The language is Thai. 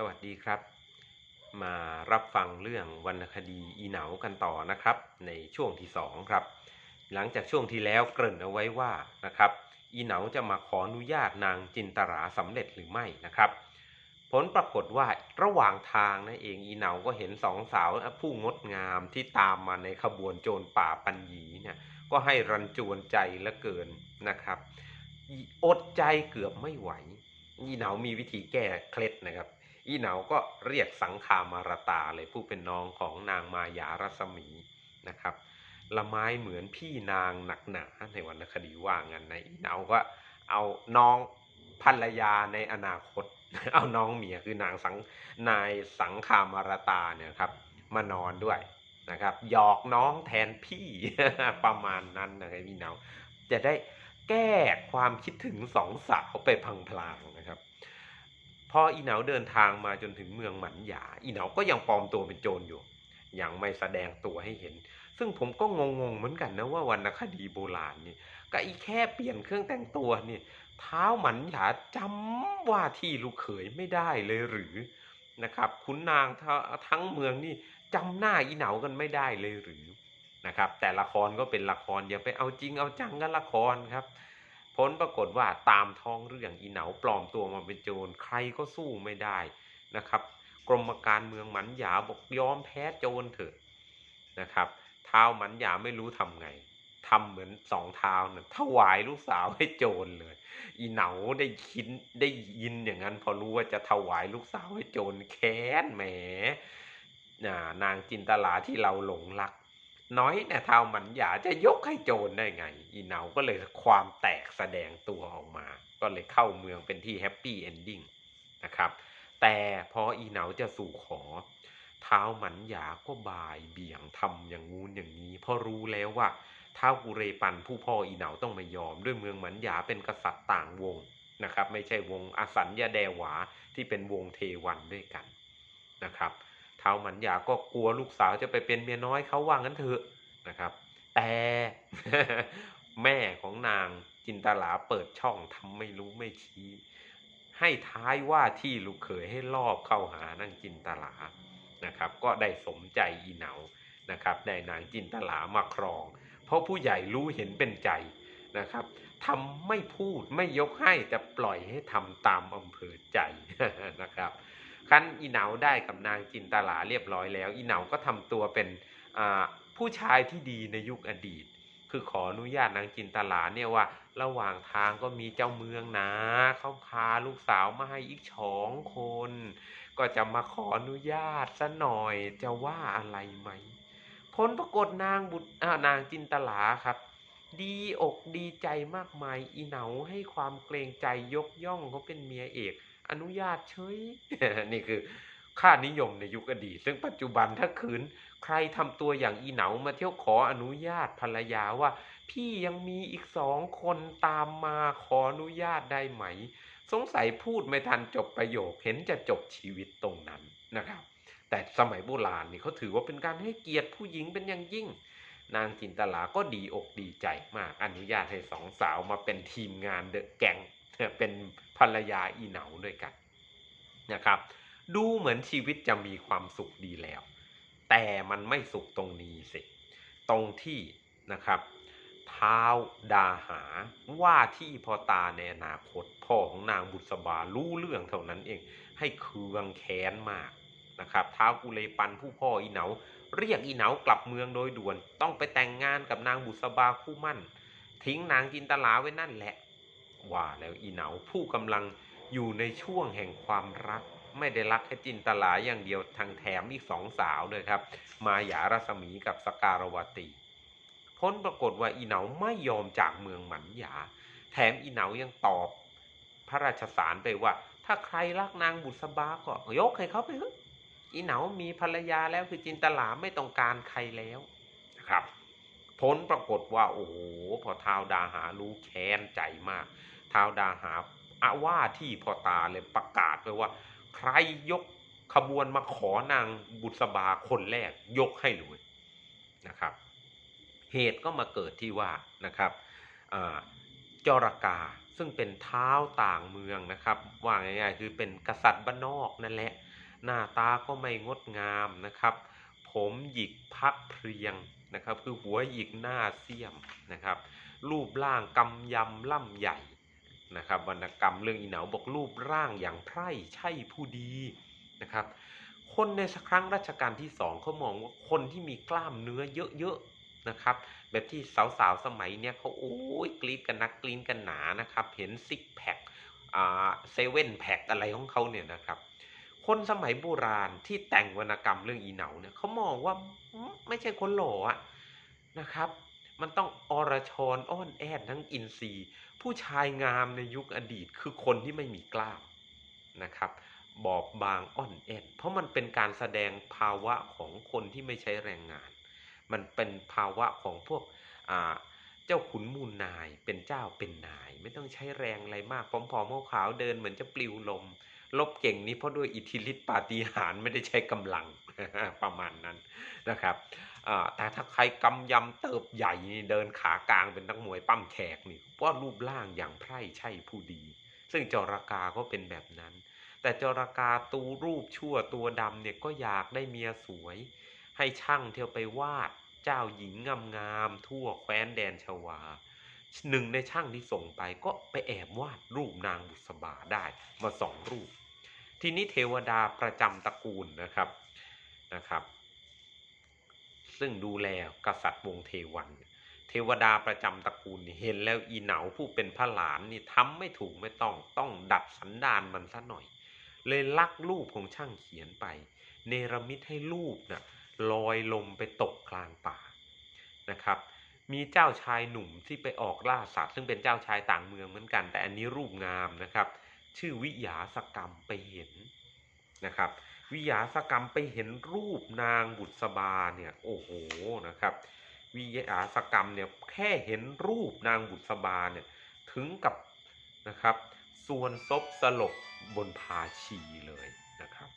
สวัสดีครับ มารับฟังเรื่องวรรณคดีอีเหนากันต่อนะครับ ในช่วงที่สองครับ หลังจากช่วงที่แล้วเกริ่นเอาไว้ว่านะครับ อีเหนาจะมาขออนุญาตนางจินตราสำเร็จหรือไม่นะครับ ผลปรากฏว่าระหว่างทางนั่นเองอีเหนาก็เห็นสองสาวผู้งดงามที่ตามมาในขบวนโจรป่าปัญญีเนี่ยก็ให้รันจวนใจเหลือเกินนะครับอดใจเกือบไม่ไหวอีเหนามีวิธีแก้เคล็ดนะครับ อีเหนาก็เรียกสังคามารตาเลยผู้เป็นน้องของนางมายารัศมีนะครับละไม้เหมือนพี่นางหนักหนาในวรรณคดีว่างั้นนะอีเหนาก็เอาน้องภรรยาในอนาคต เอาน้องเมียคือนางสังนายสังคามารตาเนี่ยครับมานอนด้วยนะครับหยอกน้องแทนพี่ประมาณนั้นนะครับพี่เนาจะได้แก้ความคิดถึงสองสาวไปพังพลางนะครับ พออีเหนาเดินทางมาจนถึงเมืองหมันหยา อีเหนาก็ยังปลอมตัวเป็นโจรอยู่ ยังไม่แสดงตัวให้เห็น ซึ่งผมก็งงๆเหมือนกันนะว่าวรรณคดีโบราณนี่ก็อีแค่เปลี่ยนเครื่องแต่งตัวนี่เท้าหมันหยาจำว่าที่ลูกเขยไม่ได้เลยหรือนะครับคุณนางทั้งเมืองนี่จำหน้าอีเหนากันไม่ได้เลยหรือนะครับ แต่ละครก็เป็นละครอย่าไปเอาจริงเอาจังกันละครครับ ผลปรากฏว่าตามท้องเรื่องอีเหนาปลอมตัวมาเป็นโจรใครก็สู้ไม่ได้นะครับ กรมการเมืองหมันหยาบอกยอมแพ้โจรเถอะนะครับเท้าหมันหยาไม่รู้ทำไงทำเหมือนสองเท้าเนี่ยถวายลูกสาวให้โจรเลย อีเหนาได้คิดได้ยินอย่างนั้น พอรู้ว่าจะถวายลูกสาวให้โจรแค้นแหมนางจินตลาที่เราหลงรัก น้อยเนี่ยเท้าหมันหยาจะยกให้โจรได้ไง อีเหนาก็เลยความแตกแสดงตัวออกมา ก็เลยเข้าเมืองเป็นที่แฮปปี้เอนดิ้งนะครับ แต่พออีเหนาจะสู่ขอ เท้าหมันหยาก็บ่ายเบี่ยงทำอย่างงู้นอย่างนี้ เพราะรู้แล้วว่าท้าวกุเรปันผู้พ่ออีเหนาต้องไม่ยอม ด้วยเมืองหมันหยาเป็นกษัตริย์ต่างวงนะครับ ไม่ใช่วงอสัญญาแดหวาที่เป็นวงเทวันด้วยกันนะครับ ท้าหมันหยาก็กลัวลูกสาวจะไปเป็นเมียน้อยเขาว่างั้นเถอะนะครับ แต่แม่ของนางจินตลาเปิดช่องทำไม่รู้ไม่ชี้ ให้ท้ายว่าที่ลูกเขยให้ลอบเข้าหานางจินตลานะครับ ก็ได้สมใจอีเหนานะครับได้นางจินตลามาครอง เพราะผู้ใหญ่รู้เห็นเป็นใจนะครับทำไม่พูดไม่ยกให้แต่ปล่อยให้ทำตามอำเภอใจนะครับ คั้นอีเหนาได้กับนางจินตลาเรียบร้อยแล้ว อีเหนาก็ทำตัวเป็นผู้ชายที่ดีในยุคอดีต คือขออนุญาตนางจินตลาเนี่ยว่า ระหว่างทางก็มีเจ้าเมืองนะเขาพาลูกสาวมาให้อีกสองคน ก็จะมาขออนุญาตซะหน่อยจะว่าอะไรไหมผลปรากฏนางบุตรนางจินตลาครับดีอกดีใจมากมาย อีเหนาให้ความเกรงใจยกย่องเขาเป็นเมียเอก อนุญาตเฉยนี่คือค่านิยมในยุคอดีต ซึ่งปัจจุบันถ้าคืนใครทำตัวอย่างอีเหนามาเที่ยวขออนุญาตภรรยาว่า พี่ยังมีอีกสองคนตามมาขออนุญาตได้ไหม สงสัยพูดไม่ทันจบประโยคเห็นจะจบชีวิตตรงนั้นนะครับ แต่สมัยโบราณนี่เขาถือว่าเป็นการให้เกียรติผู้หญิงเป็นอย่างยิ่ง นางจินตลาก็ดีอกดีใจมากอนุญาตให้สองสาวมาเป็นทีมงานเดอะแกง เป็นภรรยาอีเหนาด้วยกันนะครับ ดูเหมือนชีวิตจะมีความสุขดีแล้ว แต่มันไม่สุขตรงนี้สิ ตรงที่นะครับเท้าดาหาว่าที่พ่อตาในอนาคตพ่อของนางบุษบารู้เรื่องเท่านั้นเอง ให้เคืองแค้นมากนะครับท้าวกุเลปันผู้พ่ออีเหนา เรียกอีเหนากลับเมืองโดยด่วน ต้องไปแต่งงานกับนางบุษบาคู่มั่น ทิ้งนางจินตลาไว้นั่นแหละ ว่าแล้วอีเหนาผู้กำลังอยู่ในช่วงแห่งความรัก ไม่ได้รักแค่จินตลาอย่างเดียวทางแถมอีกสองสาวด้วยครับ มาหยารัศมีกับสการวตีพ้นปรากฏว่าอีเหนาไม่ยอมจากเมืองหมันหยา แถมอีเหนายังตอบ พระราชสารไปว่า ถ้าใครรักนางบุษบาก็ยกให้เขาไปเถอะอีเหนามีภรรยาแล้วคือจินตลาไม่ต้องการใครแล้วนะครับผลปรากฏว่าโอ้โหพอท้าวดาหารู้แค้นใจมาก ท้าวดาหาอาว่าที่พอตาเลยประกาศไปว่า ใครยกขบวนมาขอนางบุษบาคนแรกยกให้เลยนะครับ เหตุก็มาเกิดที่ว่านะครับจรกาซึ่งเป็นเท้าต่างเมืองนะครับ ว่าง่ายๆคือเป็นกษัตริย์บ้านนอกนั่นแหละ หน้าตาก็ไม่งดงามนะครับ ผมหยิกพักเพรียงนะครับ คือหัวหยิกหน้าเสียมนะครับ รูปร่างกำยำล่ำใหญ่ นะครับวรรณกรรมเรื่องอีเหนาบอกรูปร่างอย่างไพร่ใช่ผู้ดีนะครับ คนในสครั้งรัชกาลที่สองเขามองว่าคนที่มีกล้ามเนื้อเยอะๆนะครับ แบบที่สาวๆสมัยเนี้ยเขาโอ้ยกรีดกันนักกรีดกันหนานะครับ เห็นซิกแพคอ่าเซเว่นแพคอะไรของเขาเนี่ยนะครับคนสมัยโบราณที่แต่งวรรณกรรมเรื่องอีเหนาเนี่ยเขามองว่าไม่ใช่คนหล่ออะนะครับ มันต้องอรชรอ้อนแอดทั้งอินทรีย์ ผู้ชายงามในยุคอดีตคือคนที่ไม่มีกล้ามนะครับ บอบบางอ่อนแอนเพราะมันเป็นการแสดงภาวะของคนที่ไม่ใช้แรงงาน มันเป็นภาวะของพวกเจ้าขุนมูลนายเป็นเจ้าเป็นนาย ไม่ต้องใช้แรงอะไรมากผอมๆขาวๆเดินเหมือนจะปลิวลม ลบเก่งนี้เพราะด้วยอิทธิฤทธิปาฏิหาริย์ไม่ได้ใช้กำลังประมาณนั้นนะครับแต่ถ้าใครกำยำเติบใหญ่เดินขากลางเป็นนักมวยปั้มแขกนี่ว่ารูปร่างอย่างไพร่ใช่ผู้ดี ซึ่งจรากาก็เป็นแบบนั้น แต่จรากาตูรูปชั่วตัวดำเนี่ยก็อยากได้เมียสวย ให้ช่างเที่ยวไปวาดเจ้าหญิงงามๆทั่วแคว้นแดนชวา หนึ่งในช่างที่ส่งไปก็ไปแอบวาดรูปนางบุษบาได้มาสองรูป ทีนี้เทวดาประจำตระกูลนะครับนะครับ ซึ่งดูแลกษัตริย์วงเทวันเทวดาประจำตระกูลเห็นแล้วอีเหนาผู้เป็นพระหลานนี่ทำไม่ถูกไม่ต้องต้องดัดสันดานมันซะหน่อย เลยลักรูปของช่างเขียนไป เนรมิตให้รูปน่ะลอยลมไปตกกลางป่านะครับ มีเจ้าชายหนุ่มที่ไปออกล่าสัตว์ซึ่งเป็นเจ้าชายต่างเมืองเหมือนกัน แต่อันนี้รูปงามนะครับ ชื่อวิยาสกรรมไปเห็นนะครับ วิยาสกรรมไปเห็นรูปนางบุษบาเนี่ยโอ้โหนะครับ วิยาสกรรมเนี่ยแค่เห็นรูปนางบุษบาเนี่ยถึงกับนะครับส่วนซบสลบบนพาชีเลยนะครับ